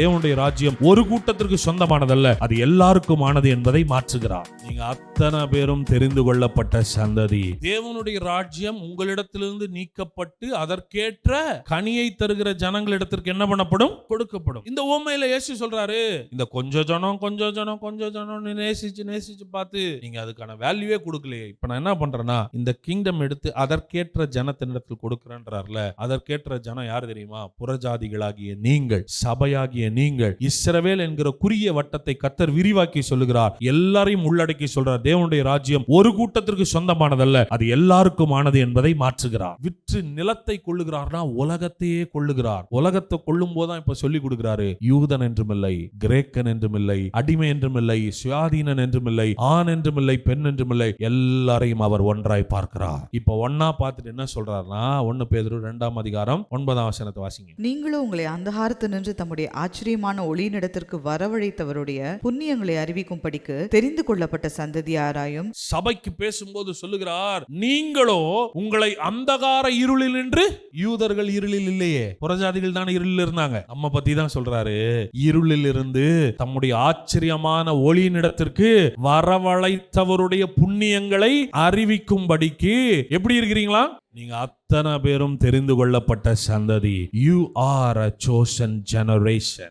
தேவனுடைய ராஜ்யம் ஒரு கூட்டத்திற்கு சொந்தமானதல்ல அது எல்லாருக்குமானது என்பதை மாற்றுகிறார். நீங்க அத்தனை பேரும் தெரிந்து கொள்ளப்பட்ட சந்ததி. தேவனுடைய ராஜ்யம் உங்களிடத்திலிருந்து நீக்கப்பட்டு அதற்கேற்ற கனியை தருகிற ஜனங்களிடத்திற்கு என்ன பண்ணப்படும்? கொடுக்கப்படும். இந்த ஓமையில இயேசு சொல்றாரு இந்த கொஞ்சம் ஜனம் கொஞ்சம் ஜனம் கொஞ்சம் ஜனம் நேசிச்சு நேசிச்சு பார்த்து நீங்க அதுக்கான வேல்யூவே கொடுக்கலையே. இப்ப நான் என்ன பண்றேன்னா இந்த கிங்டம் எடுத்து அதற்கேற்ற ஜனத்தினிடத்தில் கொடுக்கிறேன்றார்ல அதற்கேற்ற ஜனம் யார் தெரியுமா? புறஜாதிகளாகிய நீங்கள் சபையாகிய நீங்கள் இஸ்ரவேல் என்கிற குறுகிய வட்டத்தை கத்தர் விரிவாக்கி சொல்லுகிறார். எல்லாரையும் உள்ளடக்கி சொல்றார். தேவனுடைய ராஜ்யம் ஒரு கூட்டத்திற்கு சொந்தமானதல்ல அது எல்லாருக்கும் ஆனது என்பதை மாற்றுகிறார். விற்று நிலத்தை கொள்ளுகிறார்னா உலகத்தையே கொள்ளுகிறார். உலகத்தை கொள்ளும் போதுதான் இப்ப சொல்லி கொடுக்கிறாரு. யூதன் என்றுமில்லை கிரேக்கன் என்றுமில்லை அடிமை என்றுமில்லை சுயாதீனன் என்றுமில்லை ஆண் என்றுமில்லை பெண் என்றுமில்லை எல்லாரையும் அவர் ஒன்றாய் பார்க்கிறார். இப்ப ஒன்னா பார்த்துட்டு என்ன சொல்றாருன்னா ஒன்னு பேதுரு ரெண்டாம் அதிகாரம் ஒன்பதாம் வசனத்தை வாசிங்க. நீங்களும் உங்களை அந்தகாரத்து நின்று தம்முடைய ஆட்சி ஆச்சரியமான ஒளியினிடத்திற்கு வரவழைத்தவருடைய புண்ணியங்களை அறிவிக்கும்படிக்கு தெரிந்து கொள்ளப்பட்ட சந்ததியாராயும் சபைக்கு பேசும்போது சொல்லுகிறார் நீங்களோ உங்களை அந்தகார இருளில் நின்று யூதர்கள் இருளில் இல்லையே புறஜாதிகள் தான் இருளில் இருந்தாங்க. நம்ம பத்தி தான் சொல்றாரு இருளில் இருந்து தம்முடைய ஆச்சரியமான ஒளியினிடத்திற்கு வரவழைத்தவருடைய புண்ணியங்களை அறிவிக்கும்படிக்கு எப்படி இருக்கிறீங்களா? நீங்க அத்தனை பேரும் தெரிந்து கொள்ளப்பட்ட சந்ததி. You are a chosen generation